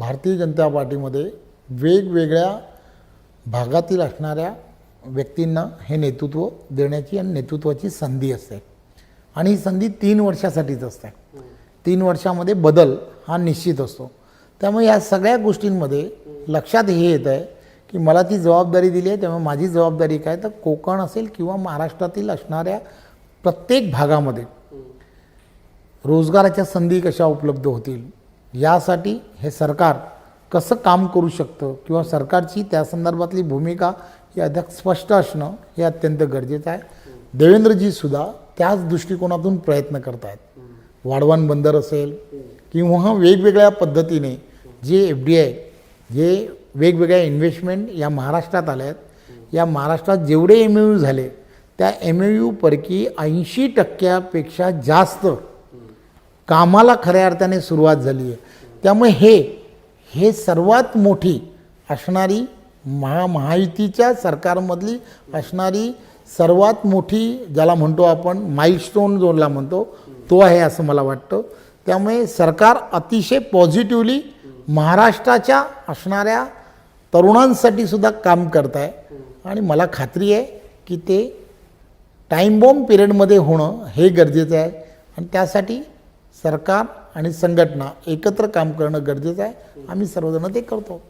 भारतीय जनता पार्टीमध्ये वेगवेगळ्या भागातील असणाऱ्या व्यक्तींना हे नेतृत्व देण्याची आणि नेतृत्वाची संधी असते. आणि ही संधी तीन वर्षासाठीच असते. तीन वर्षामध्ये बदल हा निश्चित असतो. त्यामुळे या सगळ्या गोष्टींमध्ये लक्षात हे येत आहे की मला ती जबाबदारी दिली आहे त्यामुळे माझी जबाबदारी काय? तर कोकण असेल किंवा महाराष्ट्रातील असणाऱ्या प्रत्येक भागामध्ये रोजगाराच्या संधी कशा उपलब्ध होतील? यासाठी हे सरकार कसं काम करू शकतं किंवा सरकारची त्या संदर्भातली भूमिका ही अधिक स्पष्ट असणं हे अत्यंत गरजेचं आहे. देवेंद्रजीसुद्धा त्याच दृष्टिकोनातून प्रयत्न करत आहेत वाढवण बंदर असेल किंवा वेगवेगळ्या पद्धतीने जे एफ डी आय जे वेगवेगळ्या इन्व्हेस्टमेंट या महाराष्ट्रात आल्या आहेत या महाराष्ट्रात जेवढे एम यू झाले त्या एम ए यूपैकी ऐंशी टक्क्यापेक्षा जास्त कामाला खऱ्या अर्थाने सुरुवात झाली आहे. त्यामुळे हे हे सर्वात मोठी असणारी महा महायुतीच्या सरकारमधली असणारी सर्वात मोठी ज्याला म्हणतो आपण माईलस्टोन जोनला म्हणतो तो आहे असं मला वाटतं. त्यामुळे सरकार अतिशय पॉझिटिव्हली महाराष्ट्राच्या असणाऱ्या तरुणांसाठी सुद्धा काम करत आहे आणि मला खात्री आहे की ते टाईम बॉम्ब पिरियडमध्ये होणं हे गरजेचं आहे. आणि त्यासाठी सरकार आणि संघटना एकत्र काम करणं गरजेचं आहे. आम्ही सर्वजण ते करतो.